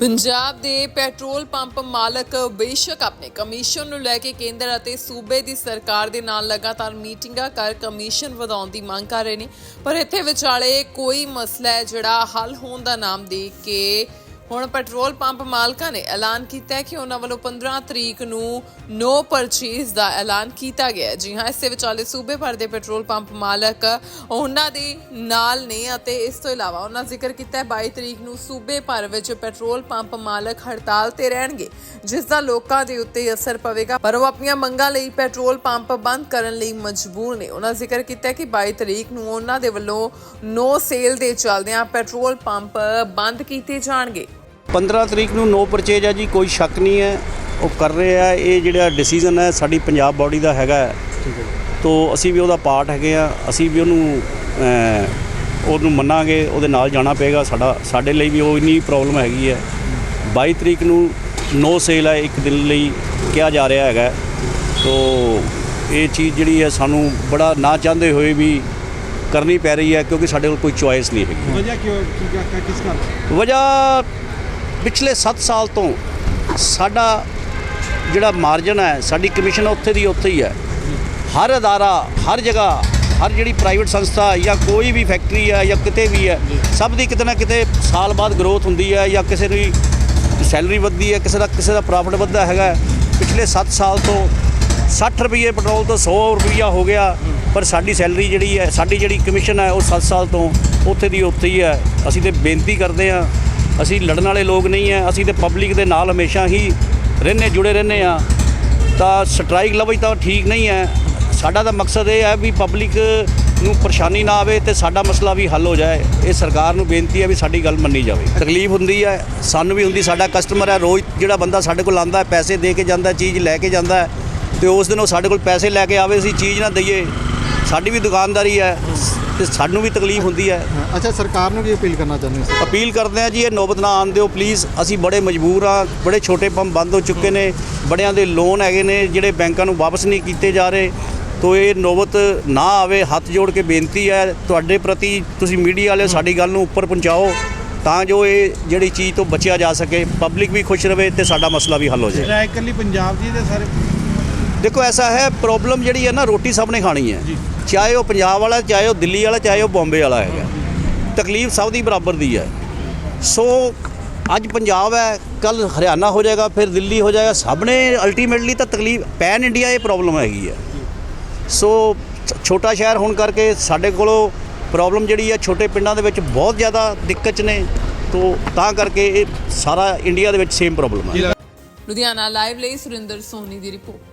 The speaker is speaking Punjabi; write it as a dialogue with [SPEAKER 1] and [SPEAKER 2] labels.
[SPEAKER 1] ਪੰਜਾਬ ਦੇ ਪੈਟਰੋਲ ਪੰਪ ਮਾਲਕ ਬੇਸ਼ੱਕ ਆਪਣੇ ਕਮਿਸ਼ਨ ਨੂੰ ਲੈ ਕੇ ਕੇਂਦਰ ਅਤੇ ਸੂਬੇ ਦੀ ਸਰਕਾਰ ਦੇ ਨਾਲ ਲਗਾਤਾਰ ਮੀਟਿੰਗਾਂ ਕਰ ਕਮਿਸ਼ਨ ਵਧਾਉਣ ਦੀ ਮੰਗ ਕਰ ਰਹੇ ਨੇ। ਪਰ ਇੱਥੇ ਵਿਚਾਲੇ ਕੋਈ ਮਸਲਾ ਹੈ ਜਿਹੜਾ ਹੱਲ ਹੋਣ ਦਾ ਨਾਮ ਦੇ ਕੇ ਹੁਣ ਪੈਟਰੋਲ ਪੰਪ ਮਾਲਕਾਂ ਨੇ ਐਲਾਨ ਕੀਤਾ ਹੈ ਕਿ ਉਹਨਾਂ ਵੱਲੋਂ 15 ਤਰੀਕ ਨੂੰ ਨੋ ਪਰਚੇਜ਼ ਦਾ ਐਲਾਨ ਕੀਤਾ ਗਿਆ ਜੀ ਹਾਂ, ਇਸੇ ਵਿਚਾਲੇ ਸੂਬੇ ਭਰ ਦੇ ਪੈਟਰੋਲ ਪੰਪ ਮਾਲਕ ਉਹਨਾਂ ਦੇ ਨਾਲ ਨੇ ਅਤੇ ਇਸ ਤੋਂ ਇਲਾਵਾ ਉਹਨਾਂ ਜ਼ਿਕਰ ਕੀਤਾ ਹੈ 22 ਤਰੀਕ ਨੂੰ ਸੂਬੇ ਭਰ ਵਿੱਚ ਪੈਟਰੋਲ ਪੰਪ ਮਾਲਕ ਹੜਤਾਲ ਤੇ ਰਹਿਣਗੇ, ਜਿਸ ਦਾ ਲੋਕਾਂ ਦੇ ਉੱਤੇ ਅਸਰ ਪਵੇਗਾ। ਪਰ ਉਹ ਆਪਣੀਆਂ ਮੰਗਾਂ ਲਈ ਪੈਟਰੋਲ ਪੰਪ ਬੰਦ ਕਰਨ ਲਈ ਮਜਬੂਰ ਨੇ। ਉਹਨਾਂ ਜ਼ਿਕਰ ਕੀਤਾ ਕਿ 22 ਤਰੀਕ ਨੂੰ ਉਹਨਾਂ ਦੇ ਵੱਲੋਂ ਨੋ ਸੇਲ ਦੇ ਚੱਲਦਿਆਂ ਪੈਟਰੋਲ ਪੰਪ ਬੰਦ ਕੀਤੇ ਜਾਣਗੇ।
[SPEAKER 2] 15 ਤਰੀਕ ਨੂੰ ਨੋ ਪਰਚੇਜ ਹੈ ਜੀ ਕੋਈ ਸ਼ੱਕ ਨਹੀਂ ਹੈ। ਉਹ ਕਰ ਰਹੇ ਆ ਇਹ ਜਿਹੜਾ ਡਿਸੀਜਨ ਹੈ ਸਾਡੀ ਪੰਜਾਬ ਬਾਡੀ ਦਾ ਹੈਗਾ ਹੈ। ਤੋ ਅਸੀਂ ਵੀ ਉਹਦਾ ਪਾਰਟ ਹੈਗੇ ਆ ਅਸੀਂ ਵੀ ਉਹਨੂੰ ਉਹਨੂੰ ਮੰਨਾਂਗੇ ਉਹਦੇ ਨਾਲ ਜਾਣਾ ਪਏਗਾ। ਸਾਡਾ ਸਾਡੇ ਲਈ ਵੀ ਉਹ ਇੰਨੀ ਪ੍ਰੋਬਲਮ ਹੈਗੀ ਹੈ। 22 ਤਰੀਕ ਨੂੰ ਨੋ ਸੇਲ ਹੈ ਇੱਕ ਦਿਨ ਲਈ ਕਿਹਾ ਜਾ ਰਿਹਾ ਹੈਗਾ। ਤੋ ਇਹ ਚੀਜ਼ ਜਿਹੜੀ ਹੈ ਸਾਨੂੰ ਬੜਾ ਨਾ ਚਾਹੁੰਦੇ ਹੋਏ ਵੀ ਕਰਨੀ ਪੈ ਰਹੀ ਹੈ ਕਿਉਂਕਿ ਸਾਡੇ ਕੋਲ ਕੋਈ ਚੁਆਇਸ ਨਹੀਂ ਹੈਗੀ।
[SPEAKER 3] ਵਜ੍ਹਾ ਕਿਉਂ ਕੀ ਕਿਸ ਕਾਰਨ?
[SPEAKER 2] ਵਜ੍ਹਾ ਪਿਛਲੇ 7 ਸਾਲ ਤੋਂ ਸਾਡਾ ਜਿਹੜਾ ਮਾਰਜਨ ਹੈ ਸਾਡੀ ਕਮਿਸ਼ਨ ਉੱਥੇ ਦੀ ਉੱਥੇ ਹੀ ਹੈ। ਹਰ ਅਦਾਰਾ ਹਰ ਜਗ੍ਹਾ ਹਰ ਜਿਹੜੀ ਪ੍ਰਾਈਵੇਟ ਸੰਸਥਾ ਜਾਂ ਕੋਈ ਵੀ ਫੈਕਟਰੀ ਹੈ ਜਾਂ ਕਿਤੇ ਵੀ ਹੈ ਸਭ ਦੀ ਕਿਤੇ ਨਾ ਕਿਤੇ ਸਾਲ ਬਾਅਦ ਗਰੋਥ ਹੁੰਦੀ ਹੈ ਜਾਂ ਕਿਸੇ ਦੀ ਸੈਲਰੀ ਵੱਧਦੀ ਹੈ ਕਿਸੇ ਦਾ ਕਿਸੇ ਦਾ ਪ੍ਰੋਫਿਟ ਵੱਧਦਾ ਹੈਗਾ ਪਿਛਲੇ 7 ਸਾਲ ਤੋਂ 60 ਰੁਪਏ ਪੈਟਰੋਲ ਤੋਂ 100 ਰੁਪਈਆ ਹੋ ਗਿਆ ਪਰ ਸਾਡੀ ਸੈਲਰੀ ਜਿਹੜੀ ਹੈ ਸਾਡੀ ਜਿਹੜੀ ਕਮਿਸ਼ਨ ਹੈ ਉਹ 7 ਸਾਲ ਤੋਂ ਉੱਥੇ ਦੀ ਉੱਥੇ ਹੀ ਹੈ। ਅਸੀਂ ਤੇ ਬੇਨਤੀ ਕਰਦੇ ਹਾਂ ਅਸੀਂ ਲੜਨ ਵਾਲੇ ਲੋਕ ਨਹੀਂ ਹੈ ਅਸੀਂ ਤੇ ਪਬਲਿਕ ਦੇ ਨਾਲ ਹਮੇਸ਼ਾ ਹੀ ਰਹਿੰਦੇ, ਜੁੜੇ ਰਹਿੰਦੇ ਆ। ਤਾਂ ਸਟ੍ਰਾਈਕ ਲਵਜ ਤਾਂ ਠੀਕ ਨਹੀਂ ਹੈ ਸਾਡਾ ਤਾਂ ਮਕਸਦ ਇਹ ਹੈ ਵੀ ਪਬਲਿਕ ਨੂੰ ਪਰੇਸ਼ਾਨੀ ਨਾ ਆਵੇ ਤੇ ਸਾਡਾ ਮਸਲਾ ਵੀ ਹੱਲ ਹੋ ਜਾਏ। ਇਹ ਸਰਕਾਰ ਨੂੰ ਬੇਨਤੀ ਹੈ ਵੀ ਸਾਡੀ ਗੱਲ ਮੰਨੀ ਜਾਵੇ। ਤਕਲੀਫ ਹੁੰਦੀ ਹੈ ਸਾਨੂੰ ਵੀ ਹੁੰਦੀ, ਸਾਡਾ ਕਸਟਮਰ ਹੈ ਰੋਜ਼ ਜਿਹੜਾ ਬੰਦਾ ਸਾਡੇ ਕੋਲ ਆਂਦਾ ਹੈ ਪੈਸੇ ਦੇ ਕੇ ਜਾਂਦਾ ਚੀਜ਼ ਲੈ ਕੇ ਜਾਂਦਾ ਹੈ ਤੇ ਉਸ ਦਿਨ ਉਹ ਸਾਡੇ ਕੋਲ ਪੈਸੇ ਲੈ ਕੇ ਆਵੇ, ਅਸੀਂ ਚੀਜ਼ ਨਾ ਦਈਏ। ਸਾਡੀ ਵੀ ਦੁਕਾਨਦਾਰੀ ਹੈ ਤੇ ਸਾਨੂੰ ਵੀ ਤਕਲੀਫ ਹੁੰਦੀ ਹੈ।
[SPEAKER 3] ਅੱਛਾ ਸਰਕਾਰ ਨੂੰ ਕੀ ਅਪੀਲ ਕਰਨਾ ਚਾਹੁੰਦੇ ਹੋ
[SPEAKER 2] ਅਪੀਲ ਕਰਦੇ ਆ ਜੀ ਇਹ ਨੌਬਤ ਨਾ ਆਉਣ ਦਿਓ ਪਲੀਜ਼ ਅਸੀਂ ਬੜੇ ਮਜਬੂਰ ਆ ਬੜੇ ਛੋਟੇ ਪੰਪ ਬੰਦ ਹੋ ਚੁੱਕੇ ਨੇ ਬੜਿਆਂ ਦੇ ਲੋਨ ਹੈਗੇ ਨੇ ਜਿਹੜੇ ਬੈਂਕਾਂ ਨੂੰ ਵਾਪਸ ਨਹੀਂ ਕੀਤੇ ਜਾ ਰਹੇ। ਤੋ ਇਹ ਨੌਬਤ ਨਾ ਆਵੇ ਹੱਥ ਜੋੜ ਕੇ ਬੇਨਤੀ ਹੈ ਤੁਹਾਡੇ ਪ੍ਰਤੀ ਤੁਸੀਂ ਮੀਡੀਆ ਵਾਲੇ ਸਾਡੀ ਗੱਲ ਨੂੰ ਉੱਪਰ ਪਹੁੰਚਾਓ ਤਾਂ ਜੋ ਇਹ ਜਿਹੜੀ ਚੀਜ਼ ਤੋਂ ਬਚਿਆ ਜਾ ਸਕੇ। ਪਬਲਿਕ ਵੀ ਖੁਸ਼ ਰਵੇ ਤੇ ਸਾਡਾ ਮਸਲਾ ਵੀ ਹੱਲ ਹੋ ਜਾਏ।
[SPEAKER 3] ਸਟ੍ਰਾਈਕ ਕੱਲੀ ਪੰਜਾਬ ਦੀ ਤੇ ਸਾਰੇ
[SPEAKER 2] ਦੇਖੋ ਐਸਾ ਹੈ ਪ੍ਰੋਬਲਮ ਜਿਹੜੀ ਹੈ ਨਾ ਰੋਟੀ ਸਭ ਨੇ ਖਾਣੀ ਹੈ। ਚਾਹੇ ਉਹ ਪੰਜਾਬ ਵਾਲਾ ਚਾਹੇ ਉਹ ਦਿੱਲੀ ਵਾਲਾ ਚਾਹੇ ਉਹ ਬੰਬੇ ਵਾਲਾ ਹੈਗਾ। ਤਕਲੀਫ ਸਭ ਦੀ ਬਰਾਬਰ ਦੀ ਹੈ। ਸੋ ਅੱਜ ਪੰਜਾਬ ਹੈ ਕੱਲ ਹਰਿਆਣਾ ਹੋ ਜਾਏਗਾ ਫਿਰ ਦਿੱਲੀ ਹੋ ਜਾਏਗਾ। ਸਭ ਨੇ ਅਲਟੀਮੇਟਲੀ ਤਾਂ ਤਕਲੀਫ ਪੈਨ ਇੰਡੀਆ ਇਹ ਪ੍ਰੋਬਲਮ ਹੈਗੀ ਹੈ। ਸੋ ਛੋਟਾ ਸ਼ਹਿਰ ਹੋਣ ਕਰਕੇ ਸਾਡੇ ਕੋਲੋਂ ਪ੍ਰੋਬਲਮ ਜਿਹੜੀ ਹੈ ਛੋਟੇ ਪਿੰਡਾਂ ਦੇ ਵਿੱਚ ਬਹੁਤ ਜ਼ਿਆਦਾ ਦਿੱਕਤ 'ਚ ਨੇ। ਤੋ ਤਾਂ ਕਰਕੇ ਇਹ ਸਾਰਾ ਇੰਡੀਆ ਦੇ ਵਿੱਚ ਸੇਮ ਪ੍ਰੋਬਲਮ ਹੈ।
[SPEAKER 1] ਲੁਧਿਆਣਾ ਲਾਈਵ ਲਈ ਸੁਰਿੰਦਰ ਸੋਨੀ ਦੀ ਰਿਪੋਰਟ।